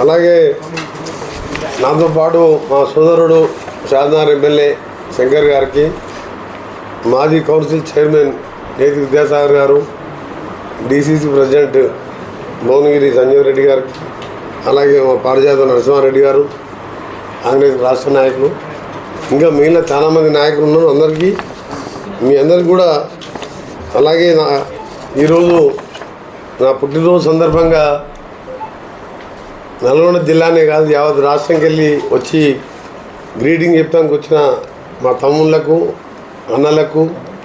అలాగే నాతో పాటు మా సోదరుడు షాద్నార్ ఎమ్మెల్యే శంకర్ గారికి మాజీ council chairman Neti Vidyasagar garu DCC president Bhuvanagiri Sanjeev Reddy గారికి అలాగే మా పారిజాత నరసింహారెడ్డి గారు కాంగ్రెస్ రాష్ట్ర నాయకులు ఇంకా మిగిలిన చాలామంది నాయకులు ఉన్నారు అందరికీ. మీ అందరికి కూడా అలాగే నా ఈరోజు నా పుట్టినరోజు సందర్భంగా నల్గొండ జిల్లానే కాదు యావత్ రాష్ట్రంకి వెళ్ళి వచ్చి గ్రీటింగ్ చెప్తానికి వచ్చిన మా తమ్ముళ్ళకు అన్నలకు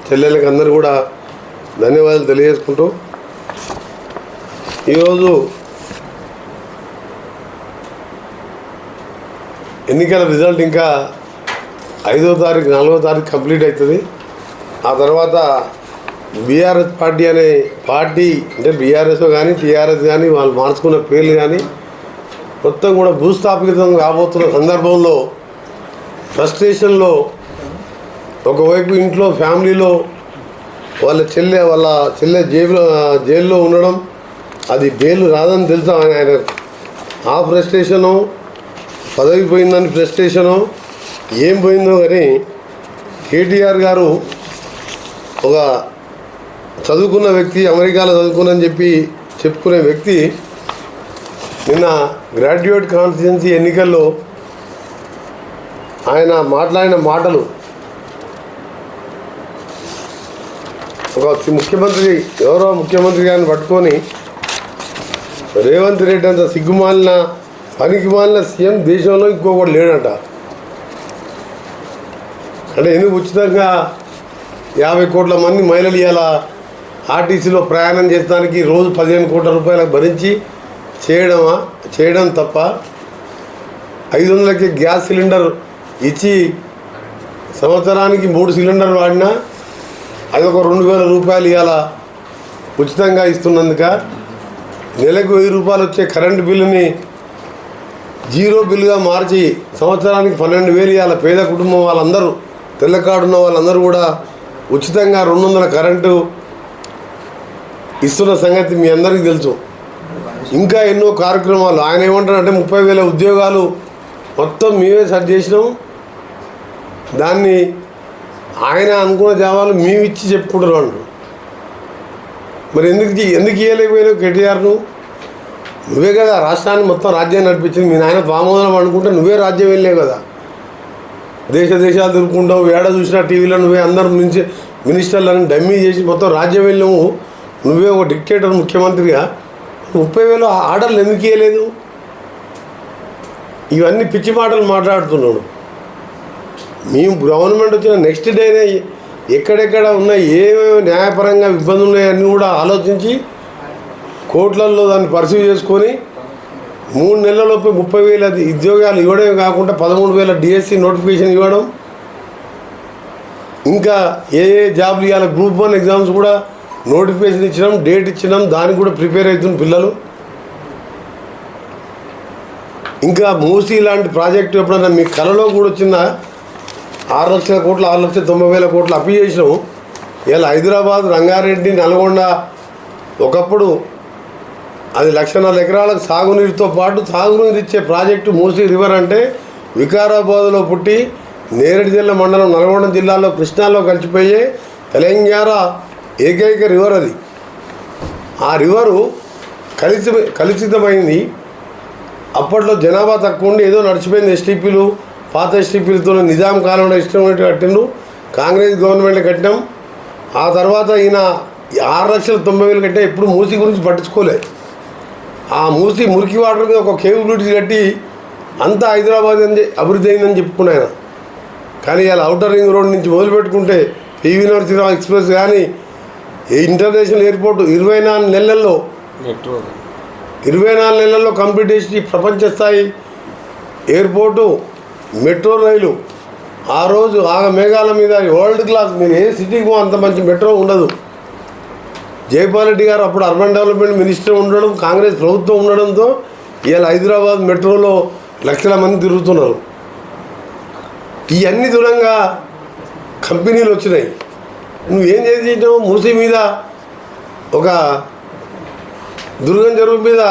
చెల్లెలకు అందరూ కూడా ధన్యవాదాలు తెలియజేసుకుంటూ ఈరోజు ఎన్నికల రిజల్ట్ ఇంకా ఐదో తారీఖు నాలుగో తారీఖు కంప్లీట్ అవుతుంది. ఆ తర్వాత బీఆర్ఎస్ పార్టీ అనే పార్టీ అంటే బీఆర్ఎస్ కానీ టీఆర్ఎస్ కానీ వాళ్ళు మార్చుకున్న పేర్లు కానీ మొత్తం కూడా భూస్థాపితం కాబోతున్న సందర్భంలో ఫ్రస్ట్రేషన్లో ఒకవైపు ఇంట్లో ఫ్యామిలీలో వాళ్ళ చెల్లె వాళ్ళ చెల్లె జైల్లో జైల్లో ఉండడం అది బెయిల్ రాదని తెలుసా ఆయన? ఆ ఫ్రస్ట్రేషను పదవి పోయిందని ఫ్రస్ట్రేషను ఏం పోయిందో కానీ కేటీఆర్ గారు ఒక చదువుకున్న వ్యక్తి అమెరికాలో చదువుకున్నని చెప్పి చెప్పుకునే వ్యక్తి నిన్న గ్రాడ్యుయేట్ కాన్స్టిట్యున్సీ ఎన్నికల్లో ఆయన మాట్లాడిన మాటలు ఒక ముఖ్యమంత్రి ఎవరో ముఖ్యమంత్రి గారిని పట్టుకొని రేవంత్ రెడ్డి అంత సిగ్గుమాలిన పనికి మాలిన సీఎం దేశంలో ఇంకొకటి లేడంట. అంటే ఎందుకు ఉచితంగా యాభై కోట్ల మంది మహిళలు ఇవాళ ఆర్టీసీలో ప్రయాణం చేసడానికి రోజు పదిహేను కోట్ల రూపాయలకు భరించి చేయడమా? చేయడం తప్ప ఐదు వందలకి గ్యాస్ సిలిండర్ ఇచ్చి సంవత్సరానికి మూడు సిలిండర్ వాడినా అది ఒక రెండు వేల రూపాయలు ఇవాళ ఉచితంగా ఇస్తున్నందుక నెలకు వెయ్యి రూపాయలు వచ్చే కరెంటు బిల్లుని జీరో బిల్లుగా మార్చి సంవత్సరానికి పన్నెండు వేలు ఇవాళ పేద కుటుంబం వాళ్ళందరూ తెల్లకాడున్న వాళ్ళందరూ కూడా ఉచితంగా రెండు వందల కరెంటు ఇస్తున్న సంగతి మీ అందరికీ తెలుసు. ఇంకా ఎన్నో కార్యక్రమాలు. ఆయన ఏమంటారంటే ముప్పై వేల ఉద్యోగాలు మొత్తం మేమే సెట్ చేసినాం. దాన్ని ఆయన అనుకున్న జావాలు మేము ఇచ్చి చెప్పుకుంటారు వాళ్ళు మరి ఎందుకు ఎందుకు ఇవ్వలేకపోయినావు కేటీఆర్ను? నువ్వే కదా రాష్ట్రాన్ని మొత్తం రాజ్యాన్ని నడిపించింది. మీ నాయన పామోదనం అనుకుంటే నువ్వే రాజ్యం వెళ్ళావు కదా. దేశ దేశాలు తిరుగుకుంటావు ఏడ చూసినా టీవీలో నువ్వే అందరు మినిచి మినిస్టర్లను డమ్మీ చేసి మొత్తం రాజ్యం వెళ్ళాము నువ్వే ఒక డిక్టేటర్ ముఖ్యమంత్రిగా. ముప్పై వేలు ఆర్డర్లు ఎందుకు ఇవ్వలేదు ఇవన్నీ పిచ్చి మాటలు మాట్లాడుతున్నాడు. మేము గవర్నమెంట్ వచ్చిన నెక్స్ట్ డేనే ఎక్కడెక్కడ ఉన్న ఏమేమి న్యాయపరంగా ఇబ్బందులు ఉన్నాయన్నీ కూడా ఆలోచించి కోట్లల్లో దాన్ని పరిశీలి చేసుకొని మూడు నెలలలోపు ముప్పై వేల ఉద్యోగాలు ఇవ్వడమే కాకుండా పదమూడు వేల డిఎస్సి నోటిఫికేషన్ ఇవ్వడం. ఇంకా ఏ ఏ జాబ్లు ఇవ్వాలి? గ్రూప్ వన్ ఎగ్జామ్స్ కూడా నోటిఫికేషన్ ఇచ్చినాం డేట్ ఇచ్చినాం దానికి కూడా ప్రిపేర్ అవుతున్న పిల్లలు. ఇంకా మూసీ లాంటి ప్రాజెక్టు ఎప్పుడన్నా మీ కళలో కూడా వచ్చిందా? ఆరు లక్షల కోట్లు ఆరు లక్షల తొంభై వేల కోట్లు అప్పి చేసినాము. ఇలా హైదరాబాద్ రంగారెడ్డి నల్గొండ ఒకప్పుడు అది లక్షన్నర ఎకరాలకు సాగునీరుతో పాటు సాగునీరు ఇచ్చే ప్రాజెక్టు మూసీ రివర్ అంటే వికారాబాద్లో పుట్టి నేరేడు జిల్లా మండలం నల్గొండ జిల్లాలో కృష్ణాలో కలిసిపోయే తెలంగాణ ఏకైక రివర్ అది. ఆ రివరు కలిసి కలుషితమైంది అప్పట్లో జనాభా తక్కువ ఉండి ఏదో నడిచిపోయింది ఎస్టీపీలు పాత ఎస్టీపీలతో నిజాం కాలంలో ఇష్టం ఉన్నట్టు కట్టిండు కాంగ్రెస్ గవర్నమెంట్ కట్టినాం. ఆ తర్వాత ఈయన ఆరు లక్షల తొంభై వేలు కట్టే ఎప్పుడు మూసి గురించి పట్టించుకోలేదు ఆ మూసి మురికి వాటర్ మీద ఒక కేబుల్ బ్రిడ్జ్ కట్టి అంతా హైదరాబాద్ అని అభివృద్ధి అయిందని చెప్పుకున్నాయన కానీ ఇలా అవుటర్ రింగ్ రోడ్ నుంచి మొదలుపెట్టుకుంటే పివి నరసింహరావు ఎక్స్ప్రెస్ కానీ ఇంటర్నేషనల్ ఎయిర్పోర్ట్ ఇరవై నాలుగు నెలల్లో మెట్రో ఇరవై నాలుగు నెలల్లో కంప్లీట్ చేసి ప్రపంచ స్థాయి ఎయిర్పోర్టు మెట్రో రైలు ఆ రోజు ఆ మేఘాల మీద వరల్డ్ క్లాస్ మీరు ఏ సిటీకి అంత మంచి మెట్రో ఉండదు. జైపాల్ రెడ్డి గారు అప్పుడు అర్బన్ డెవలప్మెంట్ మినిస్టర్ ఉండడం కాంగ్రెస్ ప్రభుత్వం ఉండడంతో ఇవాళ హైదరాబాద్ మెట్రోలో లక్షల మంది తిరుగుతున్నారు. ఇవన్నీ దూరంగా కంపెనీలు వచ్చినాయి. నువ్వేం చేసేటావు మూసి మీద ఒక దుర్గం చెరువు మీద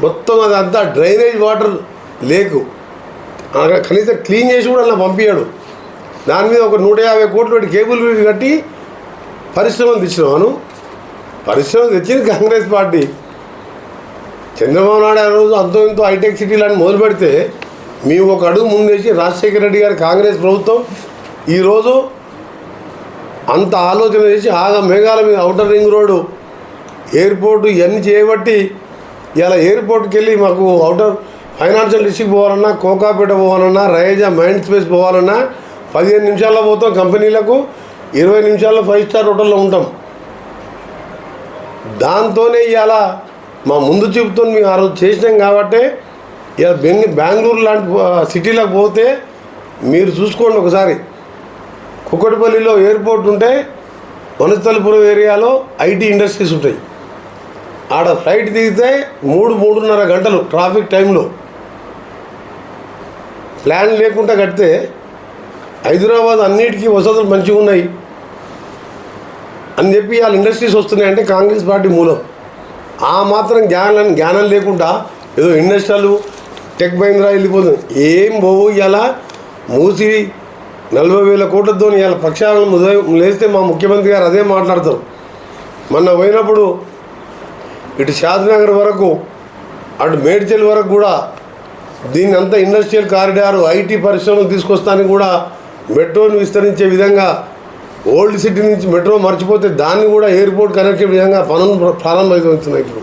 మొత్తం అది అంతా డ్రైనేజ్ వాటర్ లేకు. అక్కడ కనీసం క్లీన్ చేసి కూడా అలా పంపించాడు దాని మీద ఒక నూట యాభై కోట్లు కేబుల్ బిల్ కట్టి పరిశ్రమలు తెచ్చినాను పరిశ్రమ తెచ్చింది కాంగ్రెస్ పార్టీ. చంద్రబాబు నాయుడు ఆ రోజు అంతో ఇంతో హైటెక్ సిటీ లాంటి మొదలు పెడితే మేము ఒక అడుగు ముందేసి రాజశేఖర రెడ్డి గారి కాంగ్రెస్ ప్రభుత్వం ఈరోజు అంత ఆలోచన చేసి ఆగా మేఘాల మీద అవుటర్ రింగ్ రోడ్డు ఎయిర్పోర్టు ఇవన్నీ చేయబట్టి ఇలా ఎయిర్పోర్ట్కి వెళ్ళి మాకు అవుటర్ ఫైనాన్షియల్ డిస్ట్రిక్ట్ పోవాలన్నా కోకాపేట పోవాలన్నా రైజా మైండ్ స్పేస్ పోవాలన్నా పదిహేను నిమిషాల్లో పోతాం కంపెనీలకు ఇరవై నిమిషాల్లో ఫైవ్ స్టార్ హోటల్లో ఉంటాం. దాంతోనే ఇవాళ మా ముందు చూపుతో మేము ఆ రోజు చేసినాం కాబట్టి ఇలా బెంగ బెంగళూరు లాంటి సిటీలకు పోతే మీరు చూసుకోండి ఒకసారి. కుక్కటిపల్లిలో ఎయిర్పోర్ట్ ఉంటే వనస్థలపురం ఏరియాలో ఐటీ ఇండస్ట్రీస్ ఉంటాయి. ఆడ ఫ్లైట్ దిగితే మూడు మూడున్నర గంటలు ట్రాఫిక్ టైంలో. ప్లాన్ లేకుండా కడితే హైదరాబాద్ అన్నిటికీ వసతులు మంచిగా ఉన్నాయి. అని చెప్పి వాళ్ళ ఇండస్ట్రీస్ వస్తున్నాయంటే కాంగ్రెస్ పార్టీ మూలం. ఆ మాత్రం జ్ఞానం జ్ఞానం లేకుండా ఏదో ఇండస్ట్రియల్ టెక్ మహీంద్రా వెళ్ళిపోతుంది. ఏం పోవు ఇలా మూసి నలభై వేల కోట్లతో ఇవాళ పక్షాలను లేస్తే మా ముఖ్యమంత్రి గారు అదే మాట్లాడతారు. మొన్న పోయినప్పుడు ఇటు షాద్నగర్ వరకు అటు మేడ్చల్ వరకు కూడా దీన్ని అంతా ఇండస్ట్రియల్ కారిడార్ ఐటీ పరిశ్రమలు తీసుకొస్తానికి కూడా మెట్రోని విస్తరించే విధంగా ఓల్డ్ సిటీ నుంచి మెట్రో మర్చిపోతే దాన్ని కూడా ఎయిర్పోర్ట్ కనెక్ట్ విధంగా పనులు ప్రారంభమవుతున్నాయి ఇప్పుడు.